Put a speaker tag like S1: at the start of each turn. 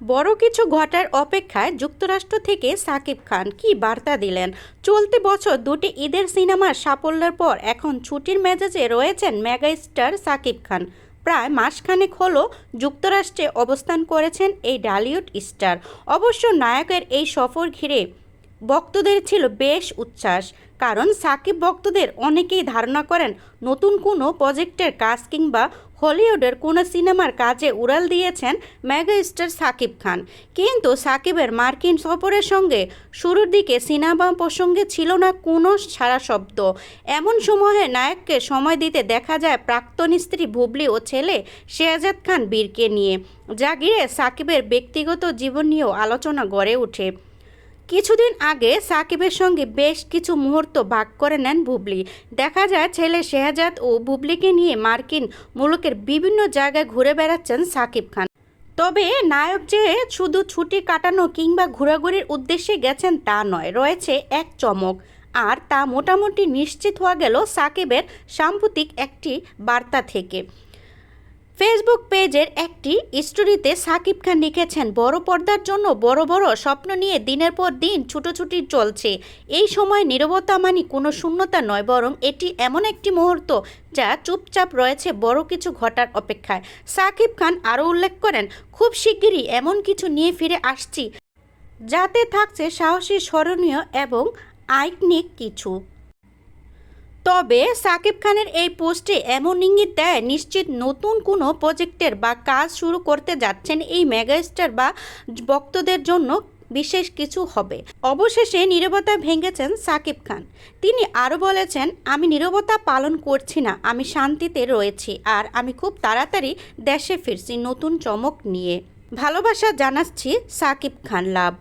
S1: বড় কিছু ঘটার অপেক্ষায় যুক্তরাষ্ট্র থেকে সাকিব খান কি বার্তা দিলেন? চলতি বছর দুটি ঈদের সিনেমার সাফল্যের পর এখন ছুটির মেজাজে রয়েছেন মেগা স্টার সাকিব খান। প্রায় মাসখানেক হলো যুক্তরাষ্ট্রে অবস্থান করেছেন এই ডালিউড স্টার। অবশ্য নায়কের এই সফর ঘিরে ভক্তদের ছিল বেশ উচ্ছ্বাস, কারণ সাকিব ভক্তদের অনেকেই ধারণা করেন, নতুন কোনো প্রজেক্টের কাজ কিংবা হলিউডের কোনো সিনেমার কাজে উড়াল দিয়েছেন মেগা স্টার সাকিব খান। কিন্তু সাকিবের মার্কিন সফরের সঙ্গে শুরুর দিকে সিনেমা প্রসঙ্গে ছিল না কোনো সারা শব্দ। এমন সময়ে নায়ককে সময় দিতে দেখা যায় প্রাক্তন স্ত্রী ভুবলি ও ছেলে শেহজাদ খান বীরকে নিয়ে। যা সাকিবের ব্যক্তিগত জীবন নিয়েও আলোচনা গড়ে ওঠে। কিছুদিন আগে সাকিবের সঙ্গে বেশ কিছু মুহূর্ত ভাগ করে নেন বুবলি। দেখা যায় ছেলে শেহজাদ ও বুবলিকে নিয়ে মার্কিন মুলুকের বিভিন্ন জায়গায় ঘুরে বেড়াচ্ছেন সাকিব খান। তবে নায়ক যে শুধু ছুটি কাটানো কিংবা ঘোরাঘুরির উদ্দেশ্যে গেছেন তা নয়, রয়েছে এক চমক। আর তা মোটামুটি নিশ্চিত হওয়া গেল সাকিবের সাম্প্রতিক একটি বার্তা থেকে। ফেসবুক পেজের একটি স্টোরিতে সাকিব খান লিখেছেন, বড় পর্দার জন্য বড় বড় স্বপ্ন নিয়ে দিনের পর দিন ছুটোছুটি চলছে। এই সময় নীরবতা মানে কোনো শূন্যতা নয়, বরং এটি এমন একটি মুহূর্ত যা চুপচাপ রয়েছে বড় কিছু ঘটার অপেক্ষায়। সাকিব খান আরও উল্লেখ করেন, খুব শিগগিরই এমন কিছু নিয়ে ফিরে আসছি, যাতে থাকছে সাহসী, স্মরণীয় এবং আইকনিক কিছু। তবে সাকিব খানের এই পোস্টে এমন ইঙ্গিত দেয়, নিশ্চিত নতুন কোনো প্রজেক্টের বা কাজ শুরু করতে যাচ্ছেন এই মেগাস্টার বা ভক্তদের জন্য বিশেষ কিছু হবে। অবশেষে নীরবতা ভেঙেছেন সাকিব খান। তিনি আরও বলেছেন, আমি নীরবতা পালন করছি না, আমি শান্তিতে রয়েছি আর আমি খুব তাড়াতাড়ি দেশে ফিরছি নতুন চমক নিয়ে। ভালোবাসা জানাচ্ছি সাকিব খান লাভ।